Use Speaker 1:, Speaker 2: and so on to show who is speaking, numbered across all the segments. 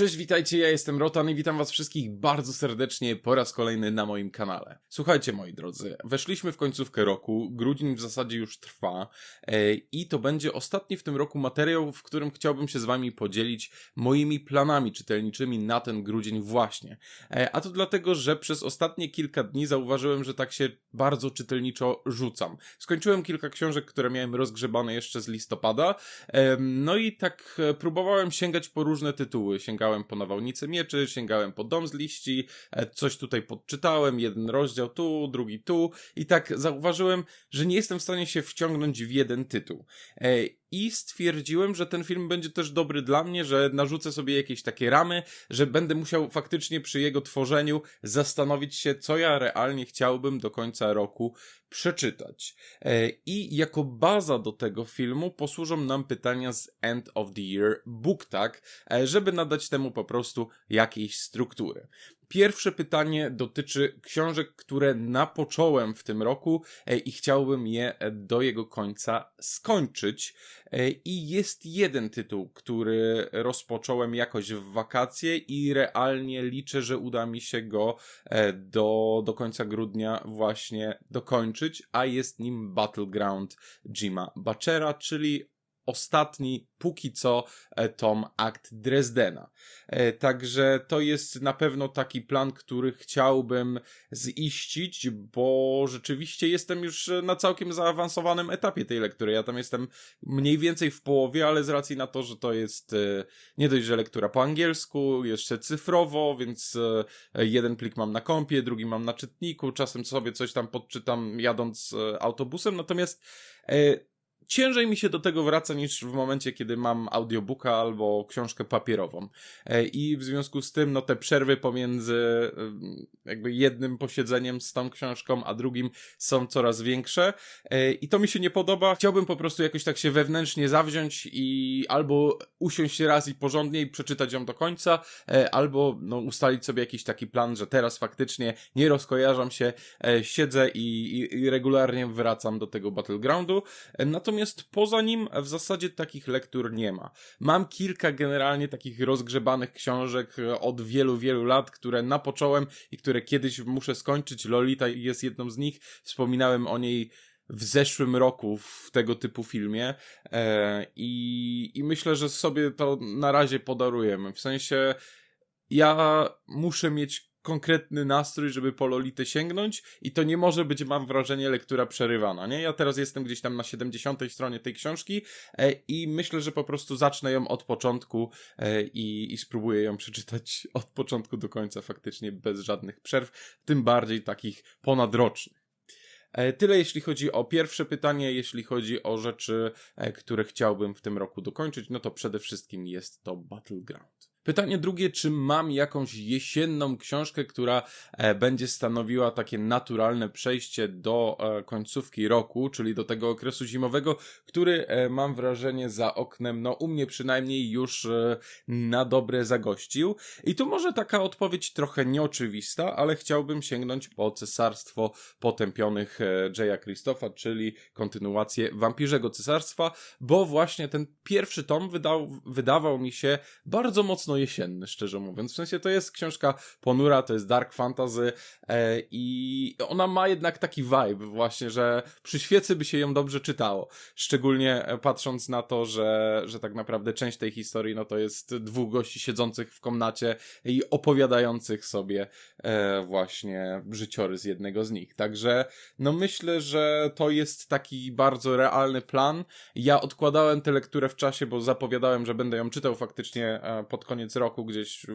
Speaker 1: Cześć, witajcie, ja jestem Rotan i witam was wszystkich bardzo serdecznie po raz kolejny na moim kanale. Słuchajcie moi drodzy, weszliśmy w końcówkę roku, grudzień w zasadzie już trwa e, i to będzie ostatni w tym roku materiał, w którym chciałbym się z wami podzielić moimi planami czytelniczymi na ten grudzień właśnie. E, a to dlatego, że przez ostatnie kilka dni zauważyłem, że tak się bardzo czytelniczo rzucam. Skończyłem kilka książek, które miałem rozgrzebane jeszcze z listopada, e, no i tak e, próbowałem sięgać po różne tytuły, sięgałem po Nawałnicę Mieczy, sięgałem po Dom z liści, e, coś tutaj podczytałem, jeden rozdział tu, drugi tu i tak zauważyłem, że nie jestem w stanie się wciągnąć w jeden tytuł. E, I stwierdziłem, że ten film będzie też dobry dla mnie, że narzucę sobie jakieś takie ramy, że będę musiał faktycznie przy jego tworzeniu zastanowić się, co ja realnie chciałbym do końca roku przeczytać. E, I jako baza do tego filmu posłużą nam pytania z End of the Year Book Tag, e, żeby nadać temu po prostu jakiejś struktury. Pierwsze pytanie dotyczy książek, które napocząłem w tym roku e, i chciałbym je do jego końca skończyć. I jest jeden tytuł, który rozpocząłem jakoś w wakacje i realnie liczę, że uda mi się go do, do końca grudnia właśnie dokończyć, a jest nim Battleground Jima Bachera, czyli ostatni, póki co, e, tom akt Dresdena. E, także to jest na pewno taki plan, który chciałbym ziścić, bo rzeczywiście jestem już na całkiem zaawansowanym etapie tej lektury. Ja tam jestem mniej więcej w połowie, ale z racji na to, że to jest e, nie dość, że lektura po angielsku, jeszcze cyfrowo, więc jeden plik mam na kompie, drugi mam na czytniku, czasem sobie coś tam podczytam jadąc autobusem, natomiast ciężej mi się do tego wraca niż w momencie, kiedy mam audiobooka albo książkę papierową. E, I w związku z tym, no te przerwy pomiędzy e, jakby jednym posiedzeniem z tą książką, a drugim są coraz większe. E, I to mi się nie podoba. Chciałbym po prostu jakoś tak się wewnętrznie zawziąć i albo usiąść raz i porządnie i przeczytać ją do końca, albo no, ustalić sobie jakiś taki plan, że teraz faktycznie nie rozkojarzam się, siedzę i, i regularnie wracam do tego Battlegroundu. Natomiast Natomiast poza nim w zasadzie takich lektur nie ma. Mam kilka generalnie takich rozgrzebanych książek e, od wielu, wielu lat, które napocząłem i które kiedyś muszę skończyć. Lolita jest jedną z nich. Wspominałem o niej w zeszłym roku w tego typu filmie e, i, i myślę, że sobie to na razie podarujemy. W sensie ja muszę mieć konkretny nastrój, żeby po Lolitę sięgnąć i to nie może być, mam wrażenie, lektura przerywana, nie? Ja teraz jestem gdzieś tam na 70 stronie tej książki e, i myślę, że po prostu zacznę ją od początku e, i, i spróbuję ją przeczytać od początku do końca faktycznie bez żadnych przerw, tym bardziej takich ponadrocznych. E, tyle jeśli chodzi o pierwsze pytanie, jeśli chodzi o rzeczy, e, które chciałbym w tym roku dokończyć, no to przede wszystkim jest to Battleground. Pytanie drugie, czy mam jakąś jesienną książkę, która e, będzie stanowiła takie naturalne przejście do e, końcówki roku, czyli do tego okresu zimowego, który e, mam wrażenie za oknem, no u mnie przynajmniej już na dobre zagościł. I tu może taka odpowiedź trochę nieoczywista, ale chciałbym sięgnąć po Cesarstwo Potępionych Jaya Christopha, czyli kontynuację Wampirzego Cesarstwa, bo właśnie ten pierwszy tom wydał, wydawał mi się bardzo mocno mocno jesienny, szczerze mówiąc. W sensie to jest książka ponura, to jest dark fantasy e, i ona ma jednak taki vibe właśnie, że przy świecy by się ją dobrze czytało. Szczególnie e, patrząc na to, że, że tak naprawdę część tej historii no to jest dwóch gości siedzących w komnacie i opowiadających sobie e, właśnie życiorys jednego z nich. Także no myślę, że to jest taki bardzo realny plan. Ja odkładałem tę lekturę w czasie, bo zapowiadałem, że będę ją czytał faktycznie e, pod koniec koniec roku, gdzieś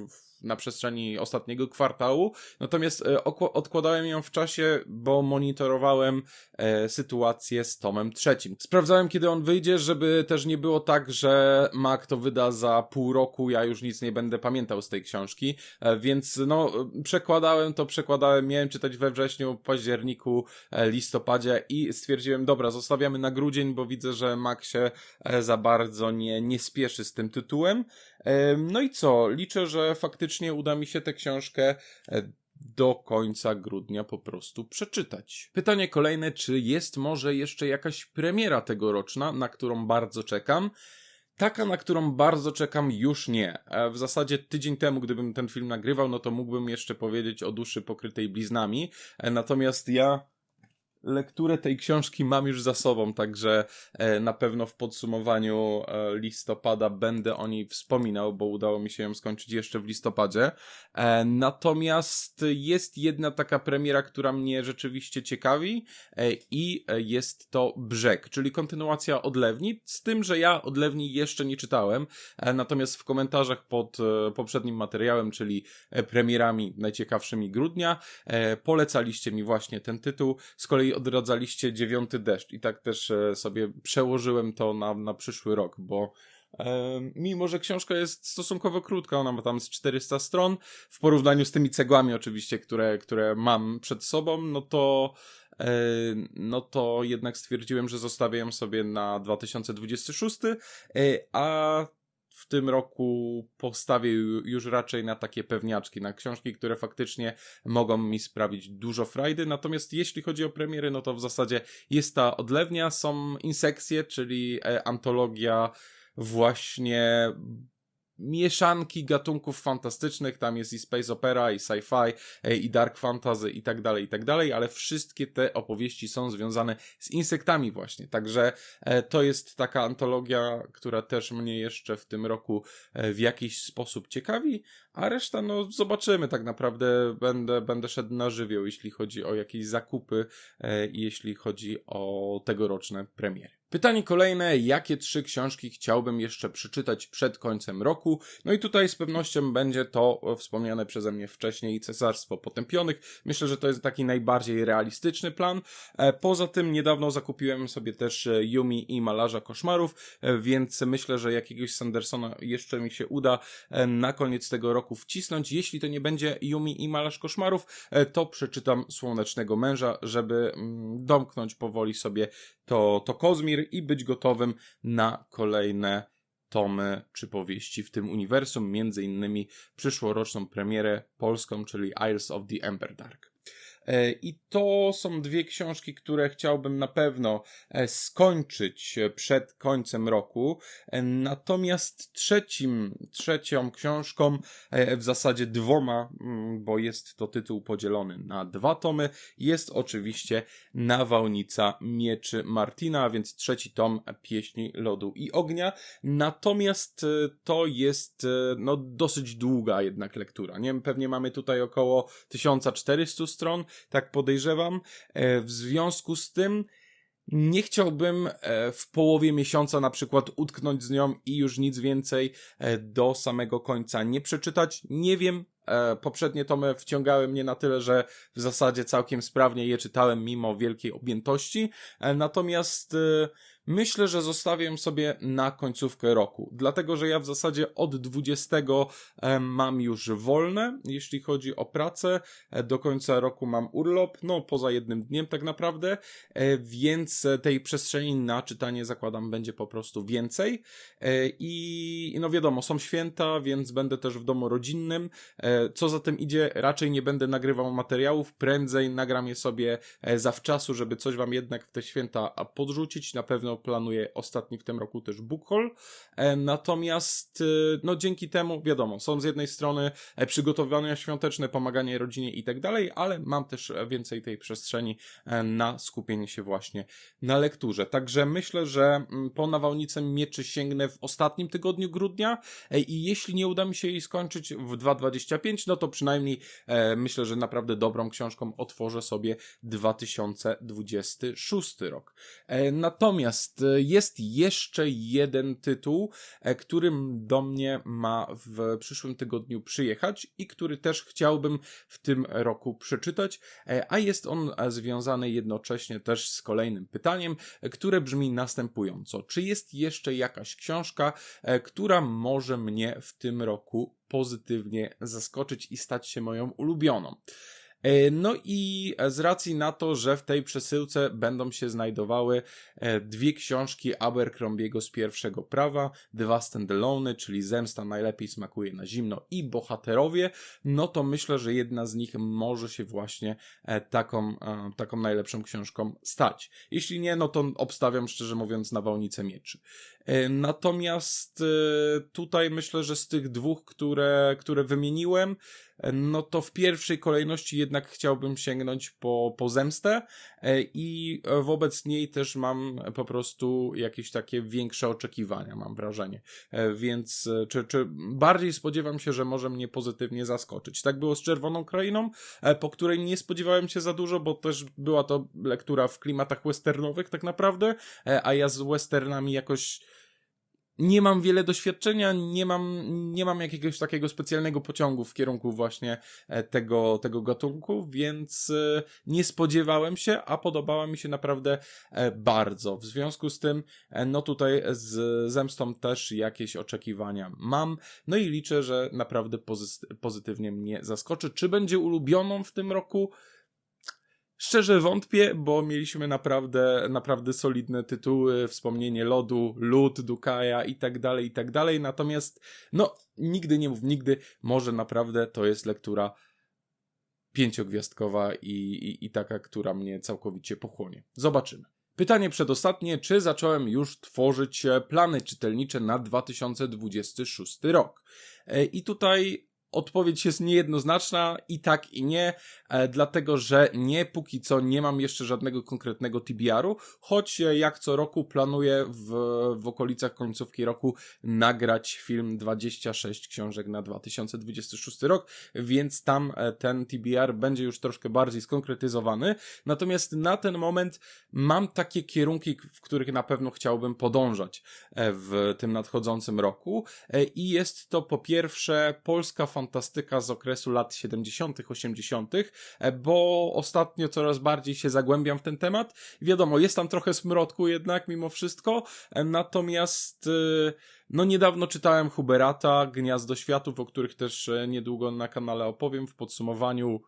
Speaker 1: na przestrzeni ostatniego kwartału. Natomiast e, odkładałem ją w czasie, bo monitorowałem e, sytuację z tomem trzecim. Sprawdzałem, kiedy on wyjdzie, żeby też nie było tak, że Mac to wyda za pół roku, ja już nic nie będę pamiętał z tej książki, e, więc no, przekładałem to, przekładałem, miałem czytać we wrześniu, październiku, listopadzie i stwierdziłem, dobra, zostawiamy na grudzień, bo widzę, że Mac się za bardzo nie, nie spieszy z tym tytułem. No i co? Liczę, że faktycznie uda mi się tę książkę e, do końca grudnia po prostu przeczytać. Pytanie kolejne, czy jest może jeszcze jakaś premiera tegoroczna, na którą bardzo czekam? Taka, na którą bardzo czekam, już nie. E, w zasadzie tydzień temu, gdybym ten film nagrywał, no to mógłbym jeszcze powiedzieć o duszy pokrytej bliznami. E, natomiast ja lekturę tej książki mam już za sobą, także e, na pewno w podsumowaniu e, listopada będę o niej wspominał, bo udało mi się ją skończyć jeszcze w listopadzie. E, natomiast jest jedna taka premiera, która mnie rzeczywiście ciekawi i jest to Brzeg, czyli kontynuacja Odlewni, z tym, że ja Odlewni jeszcze nie czytałem, natomiast w komentarzach pod poprzednim materiałem, czyli premierami najciekawszymi grudnia, polecaliście mi właśnie ten tytuł. Z kolei odradzaliście dziewiąty deszcz. I tak też e, sobie przełożyłem to na, na przyszły rok, bo e, mimo, że książka jest stosunkowo krótka, ona ma tam z 400 stron, w porównaniu z tymi cegłami oczywiście, które, które mam przed sobą, no to e, no to jednak stwierdziłem, że zostawię ją sobie na 2026, a w tym roku postawię już raczej na takie pewniaczki, na książki, które faktycznie mogą mi sprawić dużo frajdy. Natomiast jeśli chodzi o premiery, no to w zasadzie jest ta odlewnia, są insekcje, czyli e, antologia właśnie mieszanki gatunków fantastycznych, tam jest i space opera, i sci-fi, e, i dark fantasy, i tak dalej, i tak dalej, ale wszystkie te opowieści są związane z insektami właśnie, także e, to jest taka antologia, która też mnie jeszcze w tym roku e, w jakiś sposób ciekawi, a reszta, no zobaczymy. Tak naprawdę, będę, będę szedł na żywioł, jeśli chodzi o jakieś zakupy i jeśli chodzi o tegoroczne premiery. Pytanie kolejne, jakie trzy książki chciałbym jeszcze przeczytać przed końcem roku? No i tutaj z pewnością będzie to wspomniane przeze mnie wcześniej Cesarstwo Potępionych. Myślę, że to jest taki najbardziej realistyczny plan. E, poza tym niedawno zakupiłem sobie też e, Yumi i Malarza Koszmarów, e, więc myślę, że jakiegoś Sandersona jeszcze mi się uda na koniec tego roku wcisnąć. Jeśli to nie będzie Yumi i Malarz Koszmarów, to przeczytam Słonecznego Męża, żeby mm, domknąć powoli sobie to, to I być gotowym na kolejne tomy czy powieści w tym uniwersum, między innymi przyszłoroczną premierę polską, czyli Isles of the Ember Dark. E, I to są dwie książki, które chciałbym na pewno e, skończyć przed końcem roku. E, natomiast trzecim, trzecią książką, w zasadzie dwoma, mm, bo jest to tytuł podzielony na dwa tomy, jest oczywiście Nawałnica Mieczy Martina, a więc trzeci tom Pieśni Lodu i Ognia. Natomiast to jest no, dosyć długa jednak lektura. Nie pewnie mamy tutaj około 1400 stron, tak podejrzewam. E, w związku z tym nie chciałbym e, w połowie miesiąca na przykład utknąć z nią i już nic więcej e, do samego końca nie przeczytać. Nie wiem, poprzednie tomy wciągały mnie na tyle, że w zasadzie całkiem sprawnie je czytałem mimo wielkiej objętości. Natomiast Myślę, że zostawię sobie na końcówkę roku, dlatego że ja w zasadzie od 20 mam już wolne, jeśli chodzi o pracę. E, do końca roku mam urlop, no poza jednym dniem tak naprawdę, e, więc tej przestrzeni na czytanie zakładam będzie po prostu więcej. E, I no wiadomo, są święta, więc będę też w domu rodzinnym. Co za tym idzie, raczej nie będę nagrywał materiałów, prędzej nagram je sobie zawczasu, żeby coś wam jednak w te święta podrzucić. Na pewno planuje ostatni w tym roku też haul. E, natomiast e, no dzięki temu, wiadomo, są z jednej strony e, przygotowania świąteczne, pomaganie rodzinie i tak dalej, ale mam też więcej tej przestrzeni na skupienie się właśnie na lekturze. Także myślę, że mm, po nawałnicę mieczy sięgnę w ostatnim tygodniu grudnia i jeśli nie uda mi się jej skończyć w 2.25, no to przynajmniej myślę, że naprawdę dobrą książką otworzę sobie 2026 rok. Natomiast Natomiast jest jeszcze jeden tytuł, e, którym do mnie ma w przyszłym tygodniu przyjechać i który też chciałbym w tym roku przeczytać, e, a jest on związany jednocześnie też z kolejnym pytaniem, e, które brzmi następująco. Czy jest jeszcze jakaś książka, która może mnie w tym roku pozytywnie zaskoczyć i stać się moją ulubioną? E, no i z racji na to, że w tej przesyłce będą się znajdowały e, dwie książki Abercrombiego z pierwszego prawa, dwa standalone, czyli Zemsta najlepiej smakuje na zimno i Bohaterowie, no to myślę, że jedna z nich może się właśnie e, taką, taką najlepszą książką stać. Jeśli nie, no to obstawiam szczerze mówiąc nawałnicę mieczy. E, Natomiast e, tutaj myślę, że z tych dwóch, które, które wymieniłem, e, no to w pierwszej kolejności jednak chciałbym sięgnąć po, po zemstę i wobec niej też mam po prostu jakieś takie większe oczekiwania, mam wrażenie. Więc czy, czy bardziej spodziewam się, że może mnie pozytywnie zaskoczyć. Tak było z Czerwoną Krainą, po której nie spodziewałem się za dużo, bo też była to lektura w klimatach westernowych tak naprawdę, a ja z westernami jakoś nie mam wiele doświadczenia, nie mam, nie mam jakiegoś takiego specjalnego pociągu w kierunku właśnie e, tego, tego gatunku, więc e, nie spodziewałem się, a podobała mi się naprawdę e, bardzo. W związku z tym, no tutaj z zemstą też jakieś oczekiwania mam, no i liczę, że naprawdę pozy- pozytywnie mnie zaskoczy. Czy będzie ulubioną w tym roku? Szczerze wątpię, bo mieliśmy naprawdę, naprawdę solidne tytuły, wspomnienie lodu, lód, Dukaja i tak dalej, i tak dalej. Natomiast, no, nigdy nie mów nigdy, może naprawdę to jest lektura pięciogwiazdkowa i, i, i taka, która mnie całkowicie pochłonie. Zobaczymy. Pytanie przedostatnie, czy zacząłem już tworzyć plany czytelnicze na 2026 rok? E, I tutaj odpowiedź jest niejednoznaczna i tak i nie, e, dlatego że nie, póki co nie mam jeszcze żadnego konkretnego TBR-u, choć e, jak co roku planuję w, w okolicach końcówki roku nagrać film 26 książek na 2026 rok, więc tam e, ten TBR będzie już troszkę bardziej skonkretyzowany. Natomiast na ten moment mam takie kierunki, w których na pewno chciałbym podążać w tym nadchodzącym roku. I jest to po pierwsze polska fantastyka z okresu lat 70., 80., e, bo ostatnio coraz bardziej się zagłębiam w ten temat. Wiadomo, jest tam trochę smrodku jednak mimo wszystko, e, natomiast e, no niedawno czytałem Huberata, Gniazdo Światów, o których też niedługo na kanale opowiem w podsumowaniu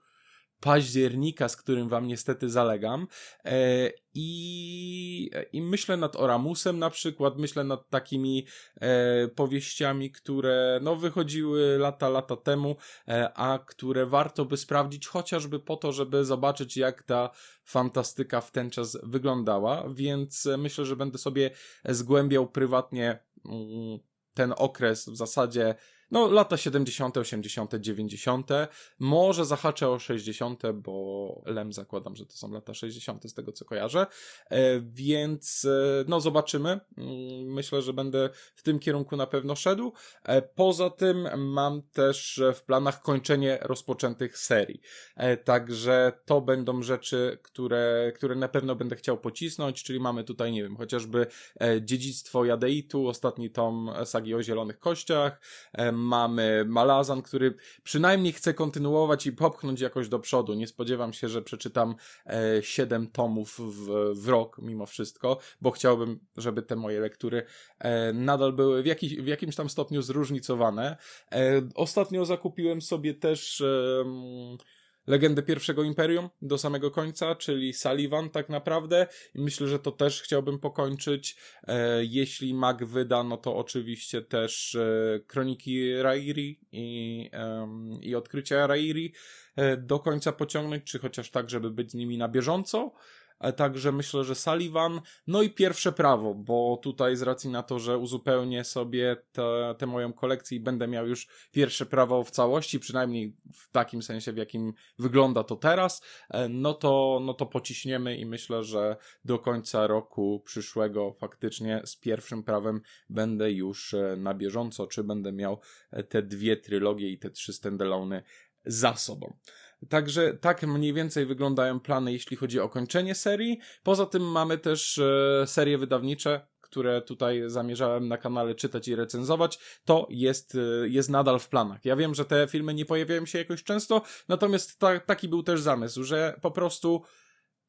Speaker 1: października, z którym wam niestety zalegam. E, i, I myślę nad Oramusem na przykład, myślę nad takimi e, powieściami, które no, wychodziły lata, lata temu, e, a które warto by sprawdzić chociażby po to, żeby zobaczyć, jak ta fantastyka w ten czas wyglądała. Więc myślę, że będę sobie zgłębiał prywatnie mm, ten okres w zasadzie no, lata 70., 80., 90. Może zahaczę o 60., bo Lem zakładam, że to są lata 60. z tego co kojarzę. E, więc e, no, zobaczymy. Mm, Myślę, że będę w tym kierunku na pewno szedł. E, Poza tym mam też w planach kończenie rozpoczętych serii. Także to będą rzeczy, które, które na pewno będę chciał pocisnąć, czyli mamy tutaj, nie wiem, chociażby Dziedzictwo Jadeitu, ostatni tom sagi o Zielonych Kościach, e, mamy Malazan, który przynajmniej chce kontynuować i popchnąć jakoś do przodu. Nie spodziewam się, że przeczytam e, 7 tomów w, w rok mimo wszystko, bo chciałbym, żeby te moje lektury e, nadal były w, w jakimś tam stopniu zróżnicowane. E, ostatnio zakupiłem sobie też em, Legendę Pierwszego Imperium do samego końca, czyli Sullivan tak naprawdę. I myślę, że to też chciałbym pokończyć. E, jeśli Mag wyda, no to oczywiście też e, Kroniki Rairi i, em, i Odkrycia Rairi e, do końca pociągnąć, czy chociaż tak, żeby być z nimi na bieżąco. E, Także myślę, że Sullivan. No i pierwsze prawo, bo tutaj z racji na to, że uzupełnię sobie tę moją kolekcję i będę miał już pierwsze prawo w całości, przynajmniej w takim sensie, w jakim wygląda to teraz, e, no to, no to pociśniemy i myślę, że do końca roku przyszłego faktycznie z pierwszym prawem będę już e, na bieżąco, czy będę miał te dwie trylogie i te trzy standalone za sobą. Także tak mniej więcej wyglądają plany, jeśli chodzi o kończenie serii. Poza tym mamy też e, serie wydawnicze, które tutaj zamierzałem na kanale czytać i recenzować. To jest, e, jest nadal w planach. Ja wiem, że te filmy nie pojawiają się jakoś często, natomiast ta, taki był też zamysł, że po prostu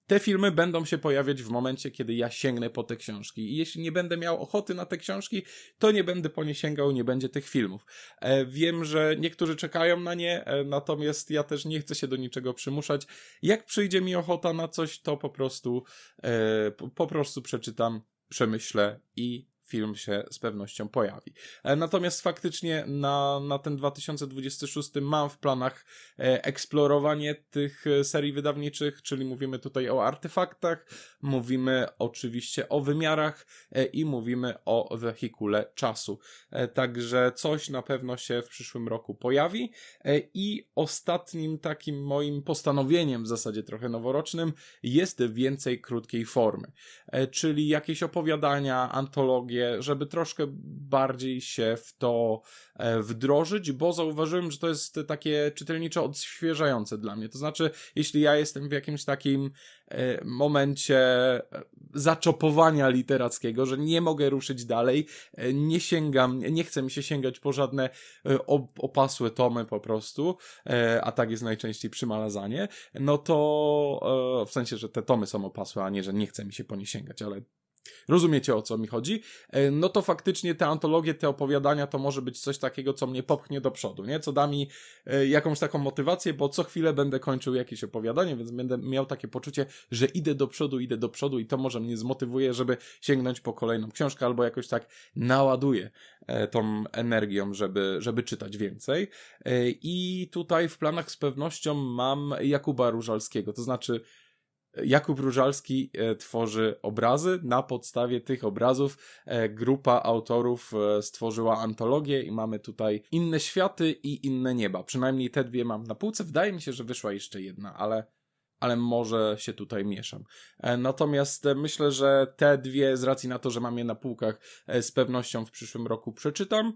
Speaker 1: te filmy będą się pojawiać w momencie, kiedy ja sięgnę po te książki. I jeśli nie będę miał ochoty na te książki, to nie będę po nie sięgał, nie będzie tych filmów. E, wiem, że niektórzy czekają na nie, e, natomiast ja też nie chcę się do niczego przymuszać. Jak przyjdzie mi ochota na coś, to po prostu, e, po, po prostu przeczytam, przemyślę i film się z pewnością pojawi. E, natomiast faktycznie na, na ten 2026 mam w planach e, eksplorowanie tych e, serii wydawniczych, czyli mówimy tutaj o artefaktach, mówimy oczywiście o wymiarach i mówimy o wehikule czasu. Także coś na pewno się w przyszłym roku pojawi. I ostatnim takim moim postanowieniem, w zasadzie trochę noworocznym, jest więcej krótkiej formy, czyli jakieś opowiadania, antologie, żeby troszkę bardziej się w to e, wdrożyć, bo zauważyłem, że to jest takie czytelniczo odświeżające dla mnie. To znaczy, jeśli ja jestem w jakimś takim e, momencie e, zaczopowania literackiego, że nie mogę ruszyć dalej, nie sięgam, nie chcę mi się sięgać po żadne opasłe tomy po prostu, a tak jest najczęściej przy malazanie, no to w sensie, że te tomy są opasłe, a nie, że nie chce mi się po nie sięgać, ale Rozumiecie o co mi chodzi? E, no to faktycznie te antologie, te opowiadania to może być coś takiego, co mnie popchnie do przodu, nie? Co da mi e, jakąś taką motywację, bo co chwilę będę kończył jakieś opowiadanie, więc będę miał takie poczucie, że idę do przodu, idę do przodu i to może mnie zmotywuje, żeby sięgnąć po kolejną książkę albo jakoś tak naładuję e, tą energią, żeby, żeby czytać więcej. I tutaj w planach z pewnością mam Jakuba Różalskiego, to znaczy Jakub Różalski e, tworzy obrazy. Na podstawie tych obrazów e, grupa autorów e, stworzyła antologię i mamy tutaj inne światy i inne nieba. Przynajmniej te dwie mam na półce. Wydaje mi się, że wyszła jeszcze jedna, ale ale może się tutaj mieszam. Natomiast myślę, że te dwie, z racji na to, że mam je na półkach, z pewnością w przyszłym roku przeczytam.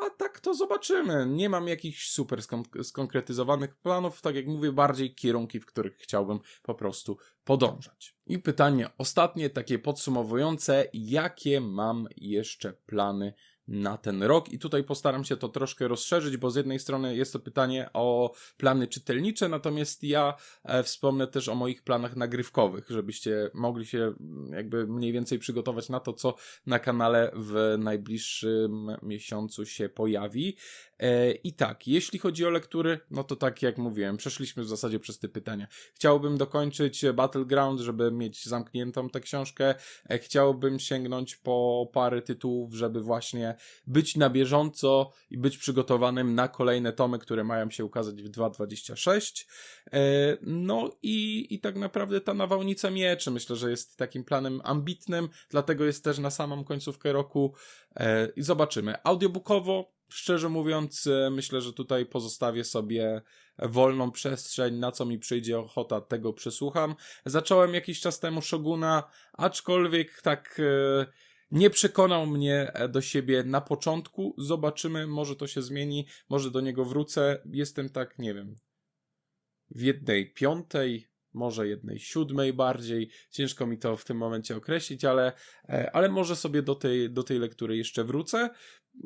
Speaker 1: A tak to zobaczymy. Nie mam jakichś super skon- skonkretyzowanych planów, tak jak mówię, bardziej kierunki, w których chciałbym po prostu podążać. I pytanie ostatnie, takie podsumowujące, jakie mam jeszcze plany na ten rok. I tutaj postaram się to troszkę rozszerzyć, bo z jednej strony jest to pytanie o plany czytelnicze, natomiast ja e, wspomnę też o moich planach nagrywkowych, żebyście mogli się mm, jakby mniej więcej przygotować na to, co na kanale w najbliższym miesiącu się pojawi. E, I tak, jeśli chodzi o lektury, no to tak jak mówiłem, przeszliśmy w zasadzie przez te pytania. Chciałbym dokończyć Battleground, żeby mieć zamkniętą tę książkę. E, chciałbym sięgnąć po parę tytułów, żeby właśnie być na bieżąco i być przygotowanym na kolejne tomy, które mają się ukazać w 2.26. E, no i, i tak naprawdę ta nawałnica mieczy myślę, że jest takim planem ambitnym, dlatego jest też na samą końcówkę roku i zobaczymy. Audiobookowo szczerze mówiąc, e, myślę, że tutaj pozostawię sobie wolną przestrzeń, na co mi przyjdzie ochota, tego przesłucham. Zacząłem jakiś czas temu Shoguna, aczkolwiek tak e, nie przekonał mnie do siebie na początku. Zobaczymy, może to się zmieni, może do niego wrócę. Jestem tak, nie wiem, w jednej piątej, może jednej siódmej bardziej. Ciężko mi to w tym momencie określić, ale, e, ale może sobie do tej, do tej lektury jeszcze wrócę.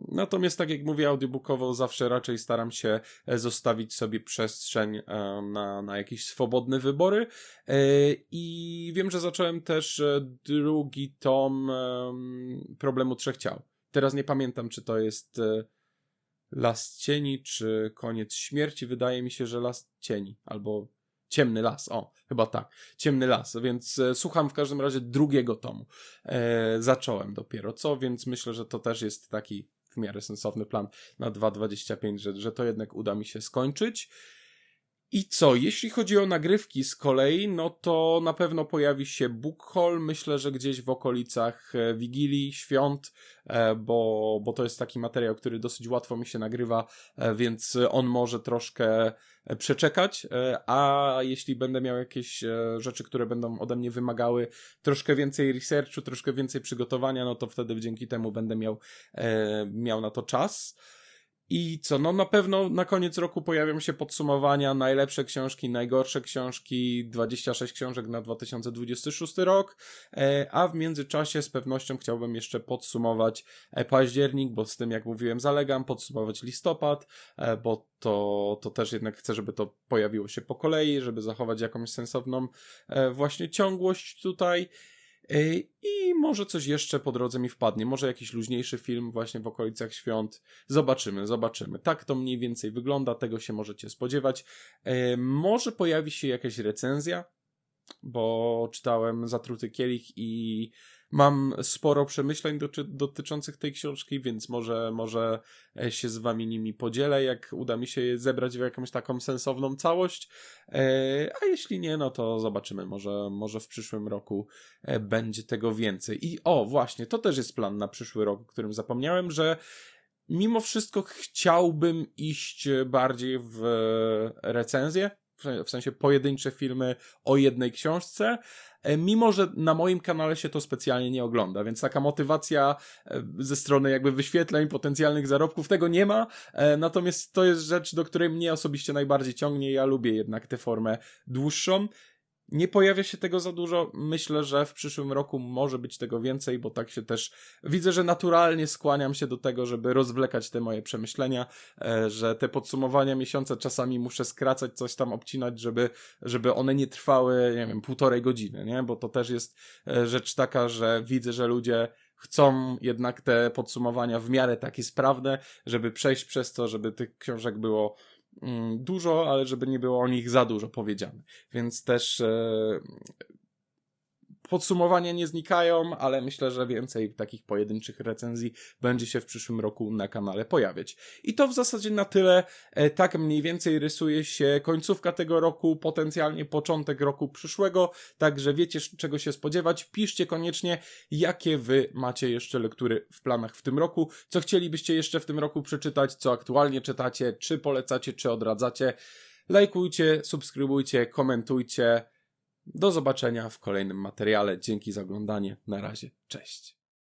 Speaker 1: Natomiast, tak jak mówię, audiobookowo zawsze raczej staram się e, zostawić sobie przestrzeń e, na, na jakieś swobodne wybory. I wiem, że zacząłem też drugi tom problemu trzech ciał. Teraz nie pamiętam, czy to jest Las Cieni, czy Koniec Śmierci. Wydaje mi się, że Las Cieni, albo Ciemny Las, o, chyba tak, Ciemny Las, więc e, słucham w każdym razie drugiego tomu. E, zacząłem dopiero co, więc myślę, że to też jest taki w miarę sensowny plan na 2.25, że, że to jednak uda mi się skończyć. I co, jeśli chodzi o nagrywki z kolei, no to na pewno pojawi się Book myślę, że gdzieś w okolicach e, Wigilii, Świąt, e, bo, bo to jest taki materiał, który dosyć łatwo mi się nagrywa, e, więc on może troszkę przeczekać, a jeśli będę miał jakieś rzeczy, które będą ode mnie wymagały troszkę więcej researchu, troszkę więcej przygotowania, no to wtedy dzięki temu będę miał, miał na to czas. I co, no na pewno na koniec roku pojawią się podsumowania, najlepsze książki, najgorsze książki, 26 książek na 2026 rok, e, a w międzyczasie z pewnością chciałbym jeszcze podsumować e, październik, bo z tym jak mówiłem zalegam, podsumować listopad, e, bo to, to też jednak chcę, żeby to pojawiło się po kolei, żeby zachować jakąś sensowną właśnie ciągłość tutaj. I może coś jeszcze po drodze mi wpadnie, może jakiś luźniejszy film właśnie w okolicach świąt. Zobaczymy, zobaczymy. Tak to mniej więcej wygląda, tego się możecie spodziewać. Może pojawi się jakaś recenzja, bo czytałem Zatruty Kielich i mam sporo przemyśleń doty dotyczących tej książki, więc może, może e, się z wami nimi podzielę, jak uda mi się je zebrać w jakąś taką sensowną całość. E, a jeśli nie, no to zobaczymy. Może, może w przyszłym roku e, będzie tego więcej. I o, właśnie, to też jest plan na przyszły rok, o którym zapomniałem, że mimo wszystko chciałbym iść bardziej w recenzję, w sensie pojedyncze filmy o jednej książce, e, mimo że na moim kanale się to specjalnie nie ogląda, więc taka motywacja e, ze strony jakby wyświetleń, potencjalnych zarobków, tego nie ma, e, natomiast to jest rzecz, do której mnie osobiście najbardziej ciągnie, ja lubię jednak tę formę dłuższą, nie pojawia się tego za dużo. Myślę, że w przyszłym roku może być tego więcej, bo tak się też widzę, że naturalnie skłaniam się do tego, żeby rozwlekać te moje przemyślenia, e, że te podsumowania miesiąca czasami muszę skracać, coś tam obcinać, żeby, żeby one nie trwały, nie wiem, półtorej godziny, nie? Bo to też jest e, rzecz taka, że widzę, że ludzie chcą jednak te podsumowania w miarę takie sprawne, żeby przejść przez to, żeby tych książek było dużo, ale żeby nie było o nich za dużo powiedziane. Więc też e, podsumowania nie znikają, ale myślę, że więcej takich pojedynczych recenzji będzie się w przyszłym roku na kanale pojawiać. I to w zasadzie na tyle. E, tak mniej więcej rysuje się końcówka tego roku, potencjalnie początek roku przyszłego, także wiecie czego się spodziewać. Piszcie koniecznie, jakie wy macie jeszcze lektury w planach w tym roku, co chcielibyście jeszcze w tym roku przeczytać, co aktualnie czytacie, czy polecacie, czy odradzacie. Lajkujcie, subskrybujcie, komentujcie. Do zobaczenia w kolejnym materiale. Dzięki za oglądanie. Na razie. Cześć.